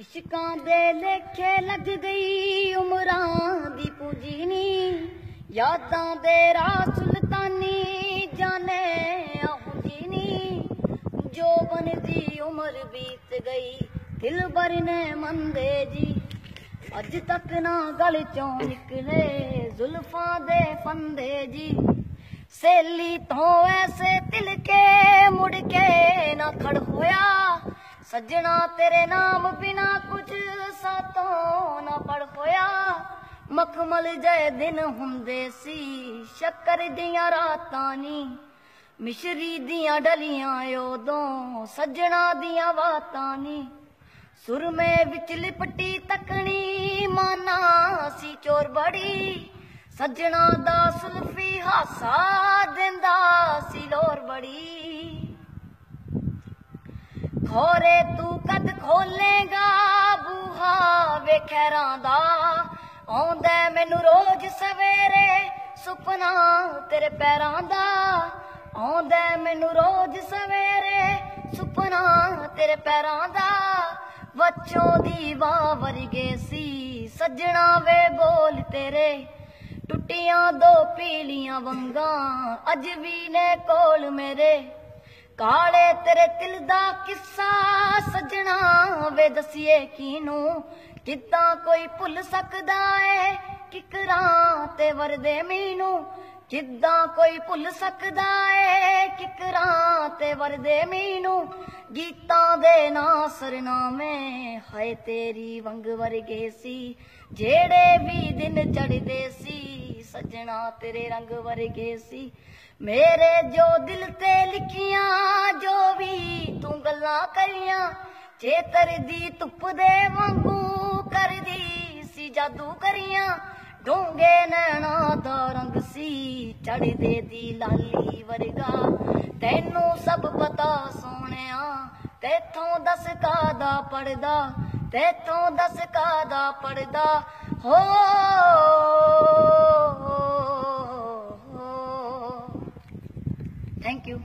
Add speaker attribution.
Speaker 1: ਇਸ਼ਕਾਂ ਦੇ ਲੇਖੇ ਲੱਗ ਗਈ ਉਮਰਾਂ ਦੀ ਪੂਜੀਨੀ। ਯਾਦਾਂ ਦੇ ਰਾਹ ਸੁਲਤਾਨੀ ਜਾਣੇ ਆਹੁਜੀਨੀ ਜੋਬਨ ਦੀ ਉਮਰ ਬੀਤ ਗਈ, ਦਿਲ ਬਰਨੇ ਮੰਦੇ ਜੀ। ਅੱਜ ਤੱਕ ਨਾ ਗਲ ਚੋਂ ਨਿਕਲੇ ਜ਼ੁਲਫਾਂ ਦੇ ਫੰਦੇ ਜੀ। ਸੇਲੀ ਤੋਂ ਐਸੇ ਤਿਲ ਕੇ ਮੁੜ ਕੇ ਨਾ ਖੜ ਹੋਇਆ। ਸੱਜਣਾ ਤੇਰੇ ਨਾਮ ਬਿਨਾ ਕੁਝ ਸਾਤੋਂ ਨਾ ਪੜ ਹੋਇਆ। ਮਖਮਲ ਜੈ ਦਿਨ ਹੁੰਦੇ ਸੀ, ਸ਼ੱਕਰ ਦੀਆਂ ਰਾਤਾਂ ਨੀ। ਮਿਸ਼ਰੀ ਦੀਆਂ ਡਲੀਆਂ ਉਦੋਂ, ਸੱਜਣਾ ਦੀਆਂ ਵਾਤਾਂ ਨੀ। ਸੁਰਮੇ ਵਿੱਚ ਲਿਪਟੀ ਤਕਣੀ, ਮਾਨਾ ਸੀ ਚੋਰ ਬੜੀ। ਸੱਜਣਾ ਦਾ ਸੁਲਫੀ ਹਾਸਾ ਖੋਰੇ ਤੂੰ ਕਦ ਖੋਲੇਗਾ ਬੂਹਾ? ਵੇਖਰਾਂ ਦਾ ਆਉਂਦਾ ਮੈਨੂੰ ਰੋਜ਼ ਸਵੇਰੇ ਸੁਪਨਾ ਤੇਰੇ ਪੈਰਾਂ ਦਾ। ਆਉਂਦਾ ਮੈਨੂੰ ਰੋਜ਼ ਸਵੇਰੇ ਸੁਪਨਾ ਤੇਰੇ ਪੈਰਾਂ ਦਾ। ਬੱਚੋਂ ਦੀ ਬਾਹ ਵਰਗੇ ਸੀ ਸੱਜਣਾ ਵੇ ਬੋਲ ਤੇਰੇ। ਟੁੱਟੀਆਂ ਦੋ ਪੀਲੀਆਂ ਵੰਗਾਂ, ਅਜ ਵੀ ਨੇ ਕੋਲ ਮੇਰੇ। ਕਾਲੇ ਤੇਰੇ ਦਿਲ ਦਾ ਕਿੱਸਾ ਸੱਜਣਾ ਵੇ ਦਸੀਏ ਕਿਨੂੰ ਕਿੱਦਾਂ ਕੋਈ ਭੁੱਲ ਸਕਦਾ ਏ? ਕਿਕਰਾਂ ਤੇ ਵਰਦੇ ਮੀਨੂੰ? ਕਿੱਦਾਂ ਕੋਈ ਭੁੱਲ ਸਕਦਾ ਏ? ਕਿਕਰਾਂ ਤੇ ਵਰਦੇ ਮੀਨੂੰ? ਗੀਤਾਂ ਦੇ ਨਾਂ ਸਰਨਾਮੇ ਹਾਏ ਤੇਰੀ ਵੰਗ ਵਰਗੇ ਸੀ। ਜਿਹੜੇ ਵੀ ਦਿਨ ਚੜਦੇ ਸੀ ਸੱਜਣਾ ਤੇਰੇ ਰੰਗ ਵਰਗੇ ਸੀ। ਮੇਰੇ ਜੋ ਦਿਲ ਤੇ ਲਿਖੀਆਂ, ਜੋ ਵੀ ਤੂੰ ਗੱਲਾਂ ਕਰੀਆਂ, ਚੇਤਰ ਦੀ ਧੁੱਪ ਦੇ ਵਾਂਗੂ ਕਰਦੀ ਸੀ ਜਾਦੂ ਕਰੀਆਂ। ਡੋਂਗੇ ਨੈਣਾ ਦਾ ਰੰਗ ਸੀ ਚੜਦੇ ਦੀ ਲਾਲੀ ਵਰਗਾ। ਤੈਨੂੰ ਸਭ ਪਤਾ ਸੋਹਣਿਆ, ਤੇਥੋਂ ਦਸ ਕਾਦਾ ਪੜਦਾ ਤੇਥੋਂ ਦਸ ਕਾਦਾ ਪੜਦਾ ਹੋ Thank you.